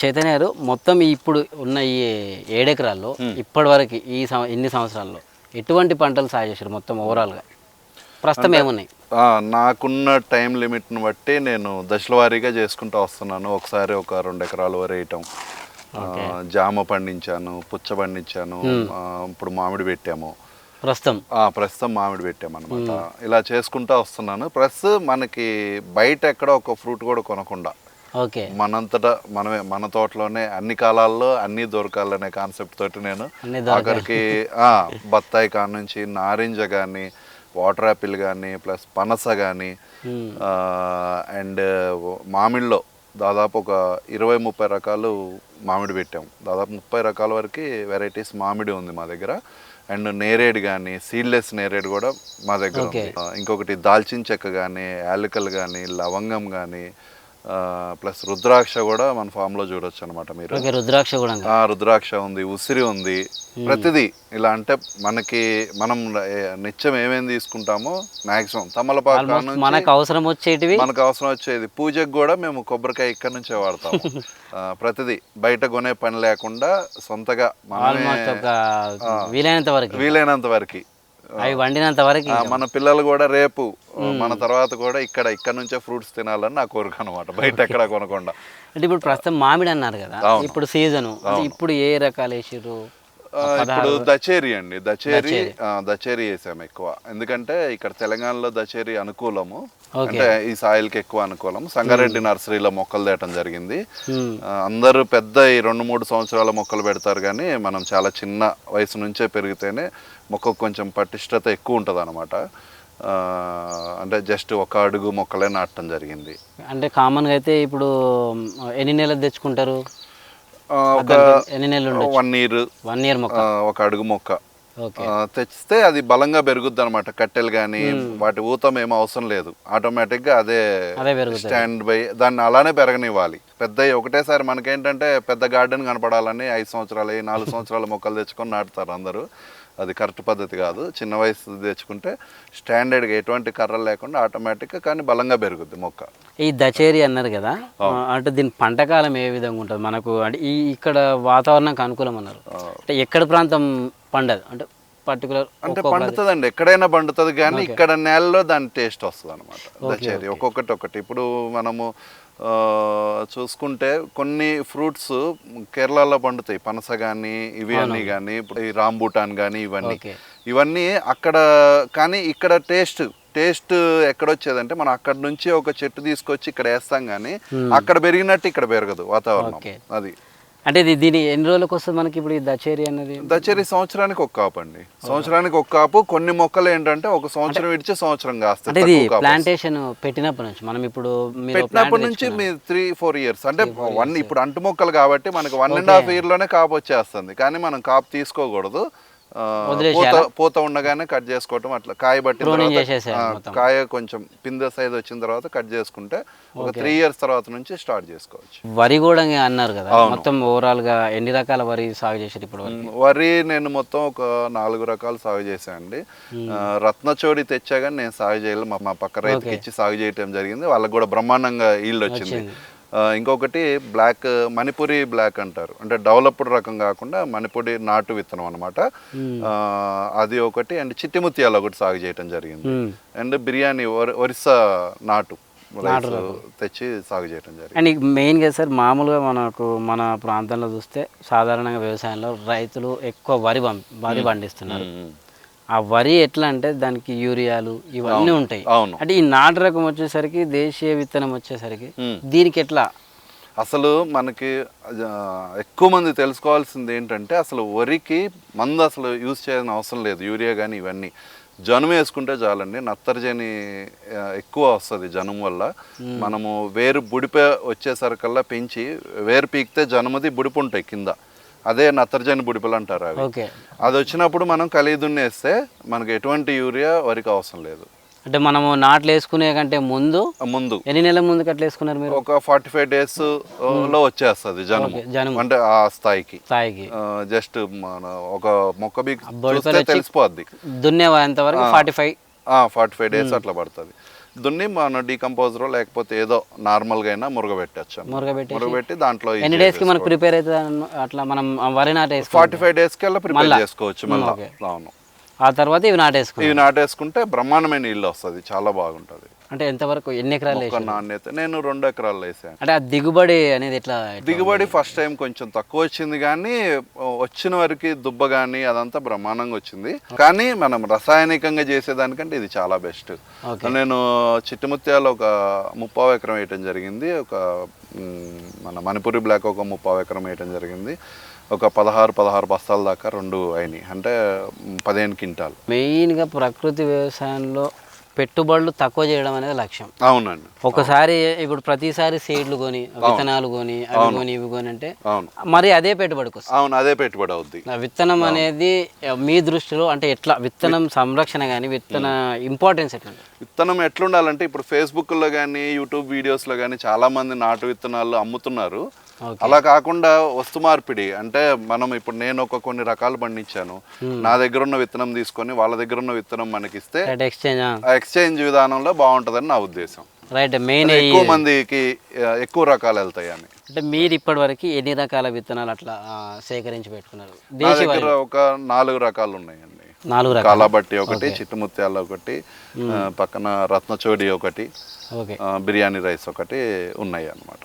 చైతన్య గారు మొత్తం ఇప్పుడు ఉన్న ఈ ఏడెకరాల్లో ఇప్పటి వరకు ఈ ఇన్ని సంవత్సరాల్లో ఎటువంటి పంటలు సాగు చేశారు మొత్తం ఓవరాల్గా ప్రస్తుతం ఏమున్నాయి? నాకున్న టైం లిమిట్ని బట్టి నేను దశల వారీగా చేసుకుంటూ వస్తున్నాను. ఒకసారి ఒక రెండు ఎకరాల వేయటం. జామ పండించాను పుచ్చ పండించాను ఇప్పుడు మామిడి పెట్టాము. ప్రస్తుతం? ప్రస్తుతం మామిడి పెట్టామన్నమాట. ఇలా చేసుకుంటూ వస్తున్నాను. ప్లస్ మనకి బయట ఎక్కడ ఒక ఫ్రూట్ కూడా కొనకుండా ఓకే. మనంతటా మనమే మన తోటలోనే అన్ని కాలాల్లో అన్ని దొరకాలనే కాన్సెప్ట్ తోటి నేను ఆఖరికి ఆ, బత్తాయి కాడ నుంచి నారింజ కానీ వాటర్ యాపిల్ కానీ ప్లస్ పనస కానీ Hmm. అండ్ మామిడిలో దాదాపు ఒక ఇరవై ముప్పై రకాలు మామిడి పెట్టాం. దాదాపు ముప్పై రకాల వరకు వెరైటీస్ మామిడి ఉంది మా దగ్గర. అండ్ నేరేడు కానీ సీడ్లెస్ నేరేడు కూడా మా దగ్గర ఇంకొకటి దాల్చిన చెక్క కానీ యాలకల్ కానీ లవంగం కానీ ప్లస్ రుద్రాక్ష కూడా మన farm లో చూడొచ్చు అనమాట మీరు. రుద్రాక్ష కూడా రుద్రాక్ష ఉంది ఉసిరి ఉంది. ప్రతిదీ ఇలా అంటే మనకి మనం నిత్యం ఏమేమి తీసుకుంటామో మాక్సిమం తమలపాకు మనకు అవసరం వచ్చేటివి. మనకు అవసరం వచ్చేది పూజకు కూడా మేము కొబ్బరికాయ ఇక్కడ నుంచే వాడతాము. ఆ, ప్రతిదీ బయట కొనే పని లేకుండా సొంతగా వీలైనంత వరకు. వీలైనంత వరకు. అవి వండినంత వరకు మన పిల్లలు కూడా రేపు మన తర్వాత కూడా ఇక్కడ ఇక్కడ నుంచే ఫ్రూట్స్ తినాలని నా కోరిక అనమాట బయట ఎక్కడ కొనకుండా. అంటే ఇప్పుడు ప్రస్తుతం మామిడి అన్నారు కదా. ఇప్పుడు సీజను ఇప్పుడు ఏ రకాలు వేసిర్రు? ఆ, ఇప్పుడు దచేరి అండి. దచేరి ఆ, దచేరి వేసాము ఎక్కువ. ఎందుకంటే ఇక్కడ తెలంగాణలో దచేరి అనుకూలము. అంటే ఈ సాయిల్కి ఎక్కువ అనుకూలం సంగారెడ్డి నర్సరీలో మొక్కలు తేయటం జరిగింది. అందరూ పెద్ద ఈ రెండు మూడు సంవత్సరాల మొక్కలు పెడతారు కానీ మనం చాలా చిన్న వయసు నుంచే పెరిగితేనే మొక్కకు కొంచెం పటిష్టత ఎక్కువ ఉంటుంది అనమాట అంటే జస్ట్ ఒక అడుగు మొక్కలే నాటడం జరిగింది. అంటే కామన్గా అయితే ఇప్పుడు ఎన్ని నెలలు తెచ్చుకుంటారు? ఒక ఎన్ని నెలలు వన్ ఇయర్ వన్ ఇయర్ మొక్క. ఒక అడుగు మొక్క. తెచ్చితే అది బలంగా పెరుగుద్ది అనమాట కట్టెలు కానీ వాటి ఊతం ఏం అవసరం లేదు. ఆటోమేటిక్గా అదే స్టాండ్ బై దాన్ని అలానే పెరగనివ్వాలి. పెద్ద ఒకటేసారి మనకేంటంటే పెద్ద గార్డెన్ కనపడాలని ఐదు సంవత్సరాలు నాలుగు సంవత్సరాల మొక్కలు తెచ్చుకొని నాటుతారు అందరూ. అది కరెక్ట్ పద్ధతి కాదు. చిన్న వయసు తెచ్చుకుంటే స్టాండర్డ్గా ఎటువంటి కర్రలు లేకుండా ఆటోమేటిక్గా కానీ బలంగా పెరుగుద్ది మొక్క. ఈ దచేరి అన్నారు కదా అంటే దీని పంటకాలం ఏ విధంగా ఉంటుంది? మనకు అంటే ఈ ఇక్కడ వాతావరణానికి అనుకూలం అన్నారు అంటే ఎక్కడ ప్రాంతం పండదు? అంటే పర్టికులర్ అంటే పండుతుందండి. ఎక్కడైనా పండుతుంది కానీ ఇక్కడ నేలలో దాని టేస్ట్ వస్తుంది అనమాట దచేరి ఒక్కొక్కటి ఒకటి. ఇప్పుడు మనము చూసుకుంటే కొన్ని ఫ్రూట్స్ కేరళలో పండుతాయి. పనస కానీ ఇవి అన్నీ కానీ ఇప్పుడు ఈ రాంబూటాన్ కానీ ఇవన్నీ. ఇవన్నీ అక్కడ కానీ ఇక్కడ టేస్ట్ టేస్ట్ ఎక్కడొచ్చేదంటే మనం అక్కడ నుంచి ఒక చెట్టు తీసుకొచ్చి ఇక్కడ వేస్తాం కానీ అక్కడ పెరిగినట్టు ఇక్కడ పెరగదు వాతావరణం. అది. అంటే ఇది దీని ఎన్ని రోజులకు వస్తుంది మనకి ఇప్పుడు ఈ దచేరి అనేది? దచేరి సంవత్సరానికి ఒక కాపు అండి. సంవత్సరానికి ఒక కాపు కొన్ని మొక్కలు ఏంటంటే ఒక సంవత్సరం ఇడిచి సంవత్సరం ఇది కాపు. ప్లాంటేషన్ పెట్టినప్పటి నుంచి మనం ఇప్పుడు పెట్టినప్పటి నుంచి మీ త్రీ ఫోర్ ఇయర్స్ అంటే వన్ ఇప్పుడు అంటు మొక్కలు కాబట్టి మనకి వన్ అండ్ హాఫ్ ఇయర్లోనే కాపు వచ్చేస్తుంది. కానీ మనం కాపు తీసుకోకూడదు. పూత పూత ఉండగానే కట్ చేసుకోవటం అట్లా. కాయ మొత్తం. కాయ కొంచెం పిందె సైజ్ వచ్చిన తర్వాత కట్ చేసుకుంటే ఒక త్రీ ఇయర్స్ తర్వాత నుంచి స్టార్ట్ చేసుకోవచ్చు. వరి కూడా అన్నారు కదా? మొత్తం ఓవరాల్గా ఎన్ని రకాల వరి సాగు చేశారు ఇప్పుడు? వరి నేను మొత్తం ఒక నాలుగు రకాలు సాగు చేశానండి రత్నచోడి తెచ్చా కానీ నేను సాగు చేయలేదు. మా పక్క రైతుకి ఇచ్చి సాగు చేయటం జరిగింది. వాళ్ళకి కూడా బ్రహ్మాండంగా ఈల్డ్ వచ్చింది. ఇంకొకటి బ్లాక్ మణిపురి బ్లాక్ అంటారు. అంటే డెవలప్డ్ రకం కాకుండా మణిపురి నాటు విత్తనం అనమాట అది ఒకటి అండ్ చిట్టిముత్యాలు ఒకటి సాగు చేయటం జరిగింది. అండ్ బిర్యానీ ఒరి- ఒరిస్సా నాటు తెచ్చి సాగు చేయటం జరిగింది. అండ్ మెయిన్గా సార్ మామూలుగా మనకు మన ప్రాంతంలో చూస్తే సాధారణంగా వ్యవసాయంలో రైతులు ఎక్కువ వరి వరి పండిస్తున్నారు. ఆ వరి ఎట్లా అంటే దానికి యూరియాలు ఇవన్నీ ఉంటాయి. అవును. అంటే ఈ నాటు రకం వచ్చేసరికి దేశీయ విత్తనం వచ్చేసరికి. దీనికి ఎట్లా? అసలు మనకి ఎక్కువ మంది తెలుసుకోవాల్సింది ఏంటంటే అసలు వరికి మందు అసలు యూజ్ చేయాల్సిన అవసరం లేదు యూరియా కానీ ఇవన్నీ. జనుము వేసుకుంటే చాలండి నత్తరజని ఎక్కువ వస్తుంది జనుము వల్ల. మనము వేరు బుడిపే వచ్చేసరికల్లా పెంచి వేరు పీకితే జనుముది బుడిపు ఉంటాయి కింద. అదే నత్రజని బుడిపలు అంటారు అవి. అది వచ్చినప్పుడు మనం కలిదున్నేస్తే మనకు ఎటువంటి యూరియా వరికి అవసరం లేదు. అంటే మనము నాట్లు వేసుకునే కంటే ముందు ముందు. ఎన్ని నెలల ముందుకు అట్లా వేసుకున్నారు మీరు? ఒక ఫార్టీ ఫైవ్ డేస్లో వచ్చేస్తుంది జనుము. అంటే ఆ స్థాయికి. స్థాయికి. జస్ట్ మన ఒక మొక్క బీక్ తెలిసిపోద్ది. దున్నేంత వరకు forty five forty five days అట్లా పడుతుంది. దున్ని మన డీకంపోజర్ లేకపోతే ఏదో నార్మల్గా అయినా మురగబెట్టచ్చు మురగబెట్టేసి మురగబెట్టి దాంట్లో ఎన్ని డేస్కి మనకు ప్రిపేర్ అవుతుంది అన్న- అట్లా మనం వరి నాటేసుకో ఫార్టీ ఫైవ్ డేస్ కల్లా ప్రిపేర్ చేసుకోవచ్చు మళ్ళీ. అవును. ఆ తర్వాత ఇవి నాటేసుకున్నాం ఇవి నాటేసుకుంటే బ్రహ్మాండమైన ఇల్లు వస్తుంది చాలా బాగుంటుంది. అంటే ఎంతవరకు ఎన్ని ఎకరాలు నాణ్యత. నేను రెండు ఎకరాలు వేసాను. అంటే ఆ దిగుబడి అనేది ఎట్లా దిగుబడి ఫస్ట్ టైం కొంచెం తక్కువ వచ్చింది కానీ వచ్చిన వరకు దుబ్బ కానీ అదంతా బ్రహ్మాండంగా వచ్చింది. కానీ మనం రసాయనికంగా చేసేదానికంటే ఇది చాలా బెస్ట్. నేను చిట్టుముత్యాలు ఒక ముప్పావు ఎకరం వేయటం జరిగింది. ఒక మన మణిపురి బ్లాక్ ఒక ముప్పావు ఎకరం వేయటం జరిగింది. ఒక పదహారు పదహారు బస్తాల దాకా రెండు అయినాయి. అంటే పదిహేను క్వింటాలు. మెయిన్గా ప్రకృతి వ్యవసాయంలో పెట్టుబడులు తక్కువ చేయడం అనేది లక్ష్యం. అవునండి. ఒకసారి ఇప్పుడు ప్రతిసారి సీడ్లు కొని విత్తనాలు కొని అవి కొని ఇవి కొని అంటే అవును. మరి అదే పెట్టుబడికి వస్తుంది. అవును అదే పెట్టుబడి అవుద్ది. విత్తనం అనేది మీ దృష్టిలో అంటే ఎట్లా? విత్తనం సంరక్షణ కానీ విత్తన ఇంపార్టెన్స్ ఎట్లా? విత్తనం ఎట్లుండాలంటే ఇప్పుడు ఫేస్బుక్లో కానీ యూట్యూబ్ వీడియోస్లో కానీ చాలామంది నాటు విత్తనాలు అమ్ముతున్నారు. అలా కాకుండా వస్తు మార్పిడి అంటే మనం ఇప్పుడు నేను ఒక కొన్ని రకాలు పండించాను. నా దగ్గర ఉన్న విత్తనం తీసుకొని వాళ్ళ దగ్గర ఉన్న విత్తనం మనకిస్తే ఎక్స్చేంజ్ విధానంలో బాగుంటుందని నా ఉద్దేశం. రైట్ మెయిన్ ఎక్కువ మందికి ఎక్కువ రకాలు వెళ్తాయి అని అంటే మీరు ఇప్పటి వరకు ఎన్ని రకాల విత్తనాలు అట్లా సేకరించి పెట్టుకున్నారు? దగ్గర ఒక నాలుగు రకాలు ఉన్నాయండి. నాలుగు రకాలు. కాలాబట్టి ఒకటి చిట్టుముత్యాల ఒకటి పక్కన రత్నచోడి ఒకటి బిర్యానీ రైస్ ఒకటి ఉన్నాయి అన్నమాట